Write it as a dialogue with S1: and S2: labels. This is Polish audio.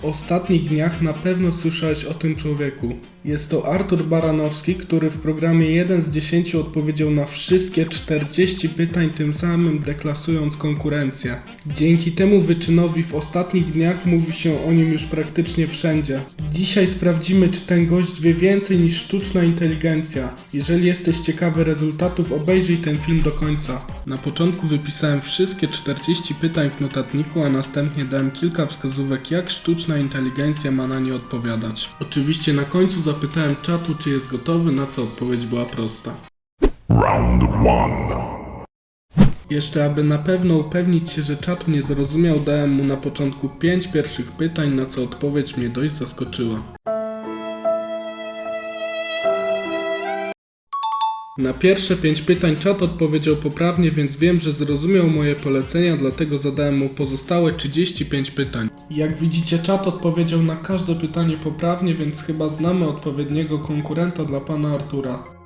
S1: W ostatnich dniach na pewno słyszałeś o tym człowieku. Jest to Artur Baranowski, który w programie 1 z 10 odpowiedział na wszystkie 40 pytań, tym samym deklasując konkurencję. Dzięki temu wyczynowi w ostatnich dniach mówi się o nim już praktycznie wszędzie. Dzisiaj sprawdzimy, czy ten gość wie więcej niż sztuczna inteligencja. Jeżeli jesteś ciekawy rezultatów, obejrzyj ten film do końca. Na początku wypisałem wszystkie 40 pytań w notatniku, a następnie dałem kilka wskazówek, jak sztuczna inteligencja ma na nie odpowiadać. Oczywiście na końcu zapytałem czatu, czy jest gotowy, na co odpowiedź była prosta.
S2: Round one.
S1: Jeszcze aby na pewno upewnić się, że czat mnie zrozumiał, dałem mu na początku 5 pierwszych pytań, na co odpowiedź mnie dość zaskoczyła. Na pierwsze 5 pytań czat odpowiedział poprawnie, więc wiem, że zrozumiał moje polecenia, dlatego zadałem mu pozostałe 35 pytań. Jak widzicie, czat odpowiedział na każde pytanie poprawnie, więc chyba znamy odpowiedniego konkurenta dla pana Artura.